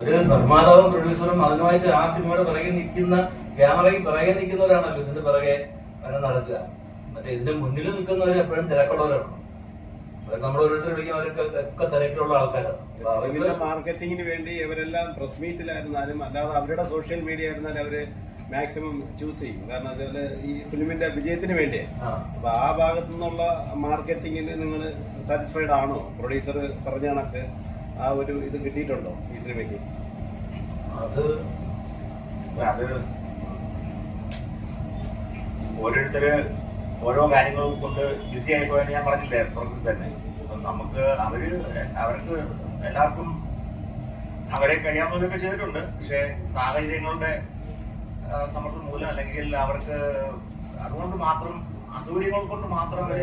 ഒരു നിർമ്മാതാവും പ്രൊഡ്യൂസറും അതിനുമായിട്ട് ആ സിനിമയുടെ പിറകെ നിൽക്കുന്ന ക്യാമറയ്ക്ക് പിറകെ നിൽക്കുന്നവരാണല്ലോ ഇതിന്റെ പിറകെ അങ്ങനെ നടക്കുക. മറ്റേ ഇതിന്റെ മുന്നിൽ നിൽക്കുന്നവർ എപ്പോഴും തിരക്കുള്ളവരാണ്. മാർക്കറ്റിംഗിന് നമ്മൾ ഓരോരുത്തർ വിളിക്കും അവരൊക്കെ ഒക്കെ തിരക്കിലുള്ള ആൾക്കാരാണ്. മാർക്കറ്റിങ്ങിന് വേണ്ടി ഇവരെല്ലാം പ്രസ് മീറ്റിലായിരുന്നാലും അല്ലാതെ അവരുടെ സോഷ്യൽ മീഡിയ ആയിരുന്നാലും അവർ മാക്സിമം ചൂസ് ചെയ്യും. കാരണം അതുപോലെ ഈ ഫിലിമിന്റെ വിജയത്തിന് വേണ്ടിയാണ് അപ്പൊ ആ ഭാഗത്തു നിന്നുള്ള മാർക്കറ്റിങ്ങിന് നിങ്ങൾ സാറ്റിസ്ഫൈഡ് ആണോ? പ്രൊഡ്യൂസർ പറഞ്ഞ കണക്ക് ആ ഒരു ഇത് കിട്ടിയിട്ടുണ്ടോ ഈ സിനിമയ്ക്ക്? അത് അത് ഓരോരുത്തര് ഓരോ കാര്യങ്ങൾ കൊണ്ട് ബിസി ആയിപ്പോയെന്ന് ഞാൻ പറഞ്ഞില്ലേ പുറത്ത് തന്നെ. നമുക്ക് അവർ അവർക്ക് എല്ലാവർക്കും അവരെ കഴിയാവുന്നവരൊക്കെ ചെയ്തിട്ടുണ്ട്. പക്ഷെ സാഹചര്യങ്ങളുടെ സമ്മർദ്ദം മൂലം അല്ലെങ്കിൽ അവർക്ക് അതുകൊണ്ട് മാത്രം അസൗകര്യങ്ങൾ കൊണ്ട് മാത്രം അവർ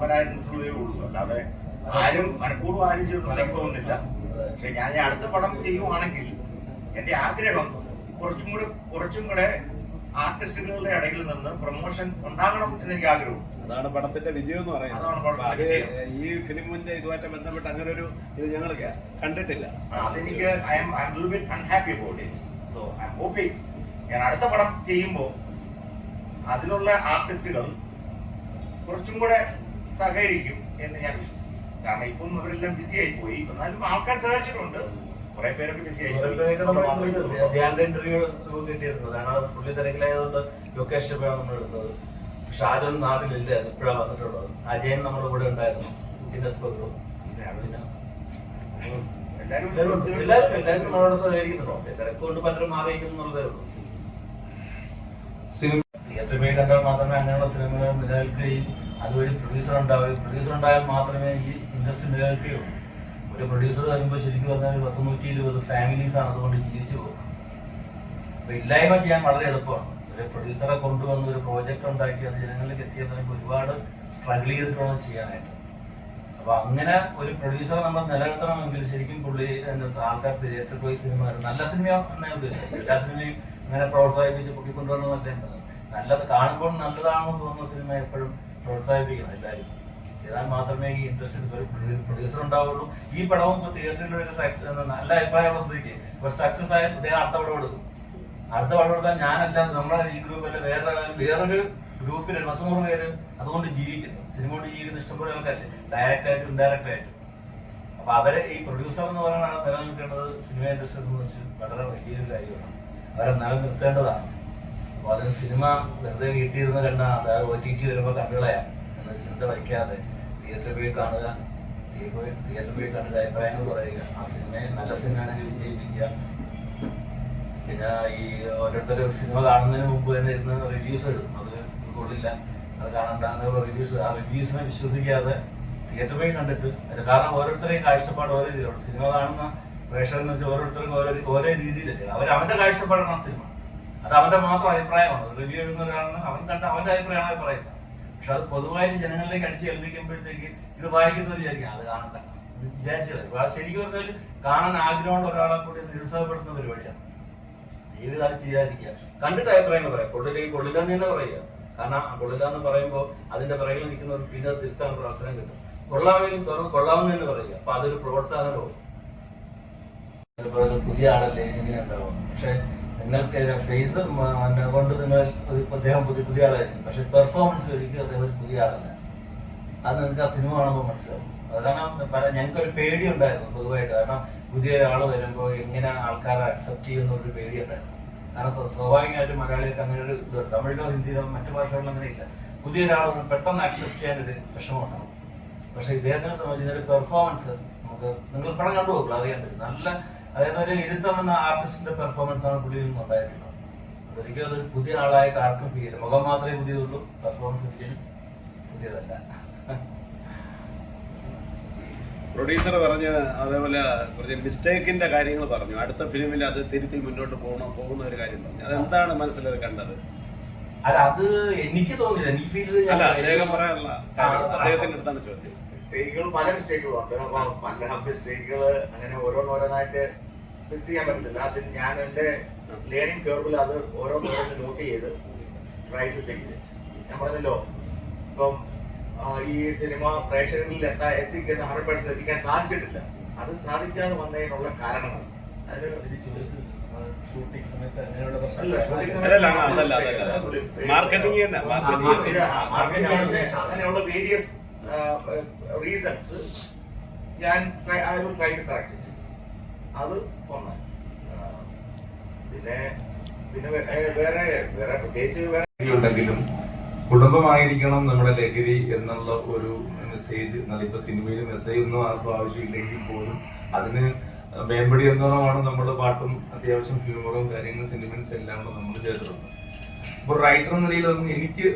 പരാജയത്തിലേ ഉള്ളൂ. അല്ലാതെ ആരും മനഃപൂർവം ആരും ചെയ്യുന്നു എനിക്ക് പക്ഷെ ഞാൻ അടുത്ത പടം ചെയ്യുവാണെങ്കിൽ എന്റെ ആഗ്രഹം കുറച്ചും കൂടെ കുറച്ചും കൂടെ ആർട്ടിസ്റ്റുകളുടെ ഇടയിൽ നിന്ന് പ്രൊമോഷൻ ഉണ്ടാകണം എന്ന് എനിക്ക് ആഗ്രഹം. അതാണ് പടത്തിന്റെ വിജയം എന്ന് പറയുന്നത്. ഈ ഫിലിമിന്റെ ഇതുമായിട്ട് ബന്ധപ്പെട്ട് അങ്ങനെ ഒരു ഇത് ഞങ്ങൾ കണ്ടിട്ടില്ല. അതെനിക്ക് I'm I'm bit unhappy about it so I'm hoping ഞാൻ അടുത്ത പടം ചെയ്യുമ്പോൾ അതിലുള്ള ആർട്ടിസ്റ്റുകൾ കുറച്ചും കൂടെ സഹകരിക്കും എന്ന് ഞാൻ വിശ്വസിക്കും കാരണം ഇപ്പം അവരെല്ലാം ബിസി ആയി പോയി. എന്നാലും ആൾക്കാർ സഹകരിച്ചിട്ടുണ്ട്. കുറെ പേരൊക്കെ ബിസി പോയി. ധ്യാന്റെ ഇന്റർവ്യൂ കിട്ടിയിരുന്നു കാരണം പുള്ളി തിരക്കിലായതുകൊണ്ട് ലൊക്കേഷൻ പോയാണ് നമ്മൾ എടുത്തത്. പക്ഷെ ആരും നാട്ടിലില്ല. ഇപ്പോഴാണ് വന്നിട്ടുള്ളത്. അജയൻ നമ്മുടെ കൂടെ ഉണ്ടായിരുന്നു. ഫിറ്റ്നസ് പക്രു പിന്നെ എല്ലാവരും എല്ലാവരും നമ്മളോട് സഹകരിക്കുന്നുണ്ടോ. തിരക്ക് കൊണ്ട് പലരും മാറിയിരിക്കുന്നു എന്നുള്ളതേ ഉള്ളൂ. സിനിമ തിയേറ്ററിൽ പോയി കണ്ടാൽ മാത്രമേ അങ്ങനെയുള്ള സിനിമകൾ നിലനിൽക്കുകയും അതുവഴി പ്രൊഡ്യൂസർ ഉണ്ടാവുകയും പ്രൊഡ്യൂസർ ഉണ്ടായാൽ മാത്രമേ ഈ ഇൻഡസ്ട്രി നിലനിൽക്കുകയുള്ളൂ. പ്രൊഡ്യൂസർ വരുമ്പോൾ ശരിക്കും പറഞ്ഞാൽ ഒരു പത്ത് നൂറ്റി ഇരുപത് ഫാമിലീസ് ആണ് അതുകൊണ്ട് ജീവിച്ചു പോകുന്നത്. അപ്പൊ ഇല്ലായ്മ ചെയ്യാൻ വളരെ എളുപ്പമാണ്. ഒരു പ്രൊഡ്യൂസറെ കൊണ്ടുവന്ന് ഒരു പ്രോജക്റ്റ് ഉണ്ടാക്കി അത് ജനങ്ങളിലേക്ക് എത്തിയതിനൊക്കെ ഒരുപാട് സ്ട്രഗിൾ ചെയ്തിട്ടാണ് ചെയ്യാനായിട്ട്. അപ്പൊ അങ്ങനെ ഒരു പ്രൊഡ്യൂസറെ നമ്മൾ നിലനിർത്തണമെങ്കിൽ ശരിക്കും പുള്ളി ആൾക്കാർ തിയേറ്ററിൽ പോയി സിനിമ നല്ല സിനിമ എന്നാണ് ഉദ്ദേശിച്ചത്. എല്ലാ സിനിമയും അങ്ങനെ പ്രോത്സാഹിപ്പിച്ച് പൊക്കിക്കൊണ്ടുവരണമെന്നല്ല നല്ലത് കാണുമ്പോൾ നല്ലതാണെന്ന് തോന്നുന്ന സിനിമ എപ്പോഴും പ്രോത്സാഹിപ്പിക്കണം എല്ലാവരും. ചെയ്താൽ മാത്രമേ ഈ ഇൻഡസ്ട്രിയിൽ ഒരു പ്രൊഡ്യൂസർ ഉണ്ടാവുള്ളൂ. ഈ പടവും തിയേറ്ററിൽ ഒരു സക്സസ് നല്ല അഭിപ്രായമുള്ള സ്ഥിതിക്ക്. ഒരു സക്സസ് ആയാൽ ഇദ്ദേഹം അടുത്ത പടം എടുക്കും. അടുത്ത പടം എടുത്താൽ ഞാനല്ല നമ്മളെ ഈ ഗ്രൂപ്പല്ല വേറെ വേറൊരു ഗ്രൂപ്പിൽ പത്ത് നൂറ് പേര് അതുകൊണ്ട് ജീവിക്കുന്നു സിനിമ കൊണ്ട് ജീവിക്കുന്ന ഇഷ്ടംപോലെ ആൾക്കാരില്ലേ ഡയറക്റ്റ് ആയിട്ടും ഇൻഡയറക്റ്റ് ആയിട്ടും. അപ്പൊ അവരെ ഈ പ്രൊഡ്യൂസർ എന്ന് പറയുന്നത് നിലനിൽക്കേണ്ടത് സിനിമ ഇൻഡസ്ട്രി സംബന്ധിച്ച് വളരെ വലിയൊരു കാര്യമാണ്. അവരെ നിലനിർത്തേണ്ടതാണ്. അപ്പൊ അതിന് സിനിമ വെറുതെ വീട്ടിലിരുന്ന് കണ്ട അതായത് ഒ ടി ടി വരുമ്പോൾ കണ്ടുകളയാം. എന്നൊരു ചിന്ത വയ്ക്കാതെ തിയേറ്ററിൽ പോയി കാണുക തിയേറ്ററിൽ പോയി കണ്ടിട്ട് അഭിപ്രായങ്ങൾ പറയുക. ആ സിനിമയെ നല്ല സിനിമയാണെങ്കിൽ വിജയിപ്പിക്കുക. പിന്നെ ഈ ഓരോരുത്തർ ഒരു സിനിമ കാണുന്നതിന് മുമ്പ് തന്നെ ഇരുന്ന് റിവ്യൂസ് എഴുതും അത് കൊള്ളില്ല അത് കാണണ്ട റിവ്യൂസ് ആ റിവ്യൂസിനെ വിശ്വസിക്കാതെ തിയേറ്ററിൽ പോയി കണ്ടിട്ട് കാരണം ഓരോരുത്തരെയും കാഴ്ചപ്പാട് ഓരോ രീതിയിലുണ്ട് സിനിമ കാണുന്ന പ്രേക്ഷകരെന്ന് വെച്ചാൽ ഓരോരുത്തർക്കും ഓരോ ഓരോ രീതിയിലല്ലേ. അവർ അവന്റെ കാഴ്ചപ്പാടാണ് ആ സിനിമ. അത് അവന്റെ മാത്രം അഭിപ്രായമാണ്. റിവ്യൂ എഴുതുന്ന ഒരാളിന് അവൻ കണ്ട അവന്റെ അഭിപ്രായമാണ് പറയുന്നത്. പക്ഷെ അത് പൊതുവായിട്ട് ജനങ്ങളിലേക്ക് അടിച്ച് ഏൽപ്പിക്കുമ്പോഴത്തേക്ക് ഇത് വായിക്കുന്നവർ വിചാരിക്കും. അത് കാണണ്ട. വിചാരിച്ചത്. ശരിക്കും പറഞ്ഞാൽ കാണാൻ ആഗ്രഹമുള്ള ഒരാളെ കൂടി നിരുത്സാഹപ്പെടുത്തുന്ന പരിപാടിയാണ് ജീവിതം അത് ചെയ്യാതിരിക്കുക. കണ്ടിട്ട് അഭിപ്രായങ്ങൾ പറയാം. കൊള്ളിലേക്ക് കൊള്ളില്ല എന്ന് തന്നെ പറയുക. കാരണം കൊള്ളില്ല എന്ന് പറയുമ്പോൾ അതിന്റെ പിറകിൽ നിൽക്കുന്നവർ പിന്നെ തിരുത്താൻ ഒരു അവസരം കിട്ടും. കൊള്ളാമെങ്കിൽ തുറന്ന് കൊള്ളാമെന്ന് തന്നെ പറയുക. അപ്പൊ അതൊരു പ്രോത്സാഹനവും ഒരു പുതിയ ആളല്ലേ? ഇങ്ങനെ പക്ഷെ നിങ്ങൾക്ക് ഫേസ് കൊണ്ട് നിങ്ങൾ അദ്ദേഹം പുതിയ പുതിയ ആളായിരുന്നു. പക്ഷെ പെർഫോമൻസ് ഒരിക്കലും അദ്ദേഹം ഒരു പുതിയ ആളല്ല. അത് നിങ്ങൾക്ക് ആ സിനിമ കാണുമ്പോൾ മനസ്സിലാവും. കാരണം പല ഞങ്ങൾക്കൊരു പേടി ഉണ്ടായിരുന്നു പൊതുവായിട്ട്. കാരണം പുതിയ ഒരാൾ വരുമ്പോൾ എങ്ങനെ ആൾക്കാരെ അക്സെപ്റ്റ് ചെയ്യുന്ന ഒരു പേടി ഉണ്ടായിരുന്നു കാരണം സ്വാഭാവികമായിട്ട് മലയാളികൾക്ക് അങ്ങനെ ഒരു ഇത് തമിഴിലോ ഹിന്ദിയിലോ മറ്റു ഭാഷകളിലോ അങ്ങനെ ഇല്ല. പുതിയ ഒരാൾ പെട്ടെന്ന് അക്സെപ്റ്റ് ചെയ്യാനൊരു വിഷമം ഉണ്ടാവും പക്ഷെ ഇദ്ദേഹത്തിനെ സംബന്ധിച്ചൊരു പെർഫോമൻസ് നമുക്ക് നിങ്ങൾ പടം കണ്ടു നോക്കുള്ളൂ അറിയാൻ പറ്റും. നല്ല അതായത് ഒരു ഇരുത്തം എന്ന ആർട്ടിസ്റ്റിന്റെ പെർഫോമൻസ് ആണ് പുള്ളിയിൽ നിന്ന് ഉണ്ടായിട്ടുള്ളത്. ഒരിക്കലും ഒരു പുതിയ ആളായിട്ട് ആർക്കും ഫീൽ ചെയ്യില്ല. മുഖം മാത്രമേ പുതിയതുള്ളൂ. പെർഫോമൻസ് ഒരിക്കലും പുതിയതല്ല. പ്രൊഡ്യൂസർ പറഞ്ഞ അതേപോലെ കുറച്ച് മിസ്റ്റേക്കിന്റെ കാര്യങ്ങൾ പറഞ്ഞു. അടുത്ത ഫിലിമിൽ അത് തിരുത്തി മുന്നോട്ട് പോകണം പോകുന്ന ഒരു കാര്യം പറഞ്ഞു. അതെന്താണ് മനസ്സിലത് കണ്ടത്? അല്ല അത് എനിക്ക് തോന്നില്ല എനിക്ക് ഫീൽ അല്ല അദ്ദേഹം പറയാനുള്ള അദ്ദേഹത്തിന്റെ അടുത്താണ് ചോദ്യം. മിസ്റ്റേക്കുകൾ പല മിസ്റ്റേക്കുകളും ഉണ്ട്. അപ്പൊ പല മിസ്റ്റേക്കുകൾ അങ്ങനെ ഓരോന്നോരോന്നായിട്ട് ലിസ്റ്റ് ചെയ്യാൻ പറ്റില്ല അത് ഞാൻ എന്റെ ലേണിംഗ് കേർവിൽ അത് ഓരോ ഓരോന്നോരോന്ന് നോട്ട് ചെയ്ത് ട്രൈ ടു ഫിക്സ് ഞാൻ പറഞ്ഞല്ലോ ഇപ്പം ഈ സിനിമ പ്രേക്ഷകരിൽ എത്താൻ എത്തിക്കുന്ന ഹൺഡ്രഡ് പേഴ്സെന്റ് എത്തിക്കാൻ സാധിച്ചിട്ടില്ല. അത് സാധിക്കാതെ വന്നതിനുള്ള കാരണമാണ് അങ്ങനെയുള്ള വേരിയസ് റീസൺസ് ഞാൻ I will try to correct അത് ഒന്ന് പിന്നെ പിന്നെ വേറെ വേറെ പ്രത്യേകിച്ച് വേറെ ഉണ്ടെങ്കിലും കുടുംബമായിരിക്കണം നമ്മുടെ ലഹരി എന്നുള്ള ഒരു മെസ്സേജ് ഇപ്പൊ സിനിമയിൽ മെസ്സേജ് ഒന്നും ആർക്കും ആവശ്യമില്ലെങ്കിൽ പോലും അതിന് മേമ്പടി എന്നോണമാണ് നമ്മൾ പാട്ടും അത്യാവശ്യം ഹ്യൂമറും കാര്യങ്ങളും സെന്റിമെന്റ്സ് എല്ലാം നമ്മൾ ചേർത്തിട്ടുണ്ട് അപ്പോൾ റൈറ്റർ എന്ന നിലയിൽ നമുക്ക് എനിക്ക്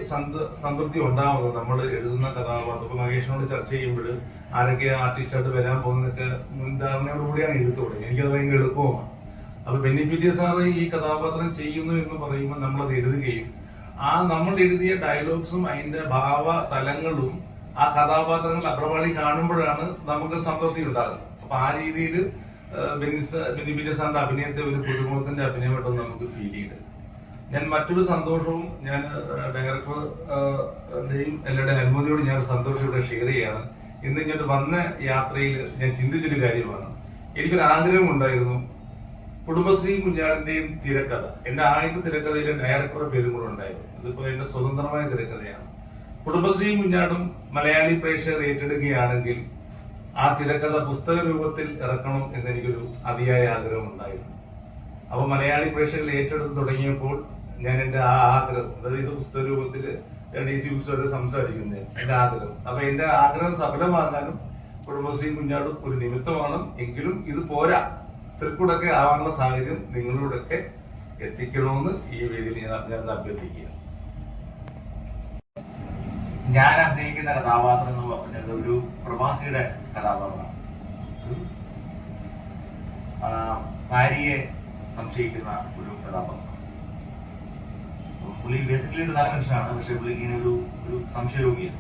സംതൃപ്തി ഉണ്ടാവുന്നത് നമ്മൾ എഴുതുന്ന കഥാപാത്രം ഇപ്പൊ മഹേഷിനോട് ചർച്ച ചെയ്യുമ്പോൾ ആരൊക്കെ ആർട്ടിസ്റ്റായിട്ട് വരാൻ പോകുന്നൊക്കെ മുൻധാരണയോടുകൂടിയാണ് എഴുത്തോടെ എനിക്കത് ഭയങ്കര എളുപ്പമാണ് അപ്പൊ ബെന്നി സാറ് ഈ കഥാപാത്രം ചെയ്യുന്നു എന്ന് പറയുമ്പോൾ നമ്മളത് എഴുതുകയും ആ നമ്മൾ എഴുതിയ ഡയലോഗ്സും അതിന്റെ ഭാവ തലങ്ങളും ആ കഥാപാത്രങ്ങൾ അപ്രവാളി കാണുമ്പോഴാണ് നമുക്ക് സംതൃപ്തി ഉണ്ടാകുന്നത്. അപ്പൊ ആ രീതിയിൽ ബെന്നി ടി സാറിന്റെ അഭിനയത്തെ ഒരു പുതുമുഖത്തിന്റെ അഭിനയമായിട്ടൊന്നും നമുക്ക് ഫീൽ ചെയ്ത് ഞാൻ മറ്റൊരു സന്തോഷവും ഞാൻ ഡയറക്ടറുടെയും എല്ലാവരുടെയും അനുമതിയോട് ഞാൻ സന്തോഷം ഇവിടെ ഷെയർ ചെയ്യാണ്. ഇന്ന് ഇങ്ങോട്ട് വന്ന യാത്രയിൽ ഞാൻ ചിന്തിച്ചൊരു കാര്യമാണ്. എനിക്കൊരു ആഗ്രഹം ഉണ്ടായിരുന്നു. കുടുംബശ്രീ കുഞ്ഞാടിന്റെയും തിരക്കഥ. എന്റെ ആദ്യത്തെ തിരക്കഥയിലെ ഡയറക്ടറുടെ പേരും കൂടെ ഉണ്ടായിരുന്നു. ഇതിപ്പോ എന്റെ സ്വതന്ത്രമായ തിരക്കഥയാണ്. കുടുംബശ്രീ കുഞ്ഞാടും മലയാളി പ്രേക്ഷകർ ഏറ്റെടുക്കുകയാണെങ്കിൽ ആ തിരക്കഥ പുസ്തക രൂപത്തിൽ ഇറക്കണം എന്നെനിക്കൊരു അതിയായ ആഗ്രഹം ഉണ്ടായിരുന്നു. അപ്പൊ മലയാളി പ്രേക്ഷകർ ഏറ്റെടുത്ത് തുടങ്ങിയപ്പോൾ ഞാൻ എന്റെ ആ ആഗ്രഹം അതായത് ഇത് പുസ്തക രൂപത്തിൽ ഡി സി ബുക്സോട് സംസാരിക്കുന്നത് എന്റെ ആഗ്രഹം. അപ്പൊ എന്റെ ആഗ്രഹം സഫലമാകാനും കുടുംബശ്രീയും കുഞ്ഞാടും ഒരു നിമിത്തമാണ് എങ്കിലും ഇത് പോരാ. തൃക്കൂടൊക്കെ ആവാനുള്ള സാഹചര്യം നിങ്ങളോടൊക്കെ എത്തിക്കണമെന്ന് ഈ വേദിയിൽ ഞാൻ അഭ്യർത്ഥിക്കുക ഞാൻ അഭിനയിക്കുന്ന കഥാപാത്രം എന്ന് പറഞ്ഞത് ഒരു പ്രവാസിയുടെ കഥാപാത്രമാണ്. ഭാര്യയെ സംശയിക്കുന്ന ഒരു കഥാപാത്രം. പുള്ളി ബേസിക്കലി ഒരു നല്ല മനുഷ്യനാണ്. പക്ഷെ പുള്ളി ഇങ്ങനെ ഒരു ഒരു സംശയരോഗിയാണ്.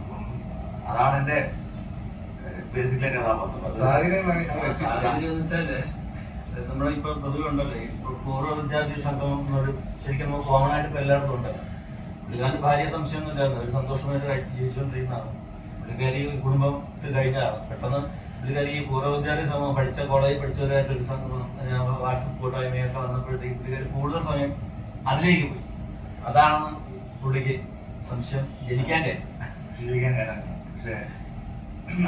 അപ്പം അതാണ് എന്റെ ബേസിക്കലി കഥാപാത്രം സാഹചര്യം എന്ന് വെച്ചാൽ നമ്മുടെ ഇപ്പൊ പൊതുവെ ഉണ്ടല്ലേ ഇപ്പൊ പൂർവ വിദ്യാർത്ഥി സംഘം എന്നൊരു ശരിക്കും നമുക്ക് കോമൺ ആയിട്ട് ഇപ്പൊ എല്ലായിടത്തും ഉണ്ടല്ലോ. പുള്ളിക്കാരൻ ഭാര്യ സംശയമൊന്നും ഇല്ലായിരുന്നു ഒരു സന്തോഷമായിട്ട് ജീവിച്ചുകൊണ്ടിരിക്കുന്നതാണ്. പുള്ളിക്കാരി കുടുംബത്തിൽ കഴിഞ്ഞാണ് പെട്ടെന്ന് പുള്ളിക്കാരി ഈ പൂർവ വിദ്യാർത്ഥി സമൂഹം പഠിച്ച കോളേജിൽ പഠിച്ചവരായിട്ട് ഒരു സംഘം വാട്സപ്പ് കൂട്ടായ്മയൊക്കെ വന്നപ്പോഴത്തേക്ക് പുള്ളിക്കാരി കൂടുതൽ സമയം അതിലേക്ക് പോയി. അതാണ് പുള്ളിക്ക് സംശയം. ജനിക്കാൻ ജീവിക്കാൻ കാരണം പക്ഷേ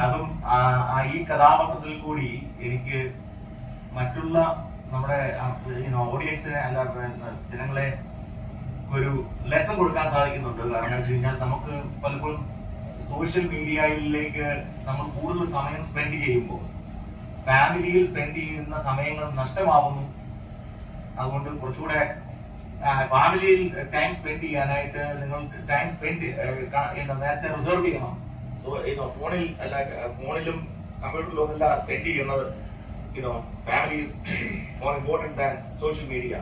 അതും ഈ കഥാപാത്രത്തിൽ കൂടി എനിക്ക് മറ്റുള്ള നമ്മുടെ ഓഡിയൻസിനെ അല്ല ജനങ്ങളെ ഒരു ലെസൺ കൊടുക്കാൻ സാധിക്കുന്നുണ്ട്. കാരണം വെച്ച് കഴിഞ്ഞാൽ നമുക്ക് പലപ്പോഴും സോഷ്യൽ മീഡിയയിലേക്ക് നമ്മൾ കൂടുതൽ സമയം സ്പെൻഡ് ചെയ്യുമ്പോൾ ഫാമിലിയിൽ സ്പെൻഡ് ചെയ്യുന്ന സമയങ്ങൾ നഷ്ടമാവുന്നു. അതുകൊണ്ട് കുറച്ചുകൂടെ ഫാമിലിയിൽ ടൈം സ്പെൻഡ് ചെയ്യാനായിട്ട് നിങ്ങൾ ടൈം സ്പെൻഡ് നേരത്തെ റിസർവ് ചെയ്യണം. സോ ഇതോ ഫോണിൽ അല്ല ഫോണിലും കമ്പ്യൂട്ടറിലും അല്ല സ്പെൻഡ് ചെയ്യുന്നത് ഇതോ family is more important than social media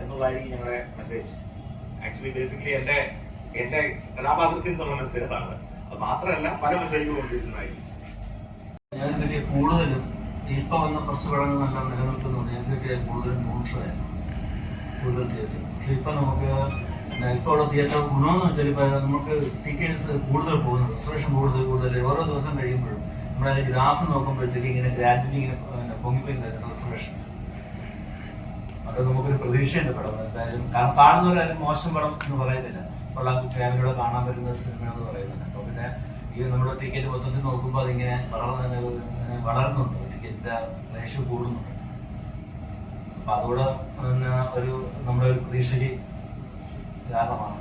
എന്നുള്ളതായിരിക്കും ഞങ്ങളുടെ മെസ്സേജ് ആക്ച്വലി ബേസിക്കലി എന്റെ എന്റെ കഥാപാത്രത്തിൽ നിന്നുള്ള മെസ്സേജ് ആണ് അത് മാത്രമല്ല പല മെസ്സേജുകളും കൊണ്ടിരുന്നതായിരിക്കും ഞാൻ കിട്ടിയ കൂടുതലും ഇപ്പൊ വന്ന കുറച്ച് പടങ്ങൾ നല്ല നിലനിൽക്കുന്നുണ്ട്. ഞാൻ കിട്ടിയ കൂടുതലും മോശമായിരുന്നു കൂടുതൽ തിയേറ്റർ പക്ഷെ ഇപ്പൊ നമുക്ക് ഇപ്പൊ ഉള്ള തിയേറ്റർ ഗുണമെന്ന് വെച്ചാൽ ഇപ്പൊ നമുക്ക് ടിക്കറ്റ്സ് കൂടുതൽ പോകുന്നത് റിസർവേഷൻ കൂടുതൽ കൂടുതൽ ഓരോ ദിവസം കഴിയുമ്പോഴും നമ്മുടെ അതിന്റെ ഗ്രാഫ് നോക്കുമ്പോഴത്തേക്ക് ഇങ്ങനെ ഗ്രാജുവലി ഇങ്ങനെ പൊങ്ങിപ്പോയി റിസർവേഷൻസ് അത് നമുക്കൊരു പ്രതീക്ഷയുണ്ട് പടം. എന്തായാലും കാരണം കാണുന്നവരാരും മോശം പടം എന്ന് പറയുന്നില്ല. ഉള്ള ഫാമിലിയോടെ കാണാൻ പറ്റുന്ന ഒരു സിനിമയാണെന്ന് പറയുന്നുണ്ട് അപ്പൊ പിന്നെ ഈ നമ്മുടെ ടിക്കറ്റ് മൊത്തത്തിൽ നോക്കുമ്പോൾ അതിങ്ങനെ വളർന്ന് വളർന്നുണ്ട്. ടിക്കറ്റിന്റെ റേഷ്യോ കൂടുന്നുണ്ട്. അപ്പൊ അതുകൂടെ ഒരു നമ്മുടെ ഒരു പ്രതീക്ഷയ്ക്ക് കാരണമാണ്.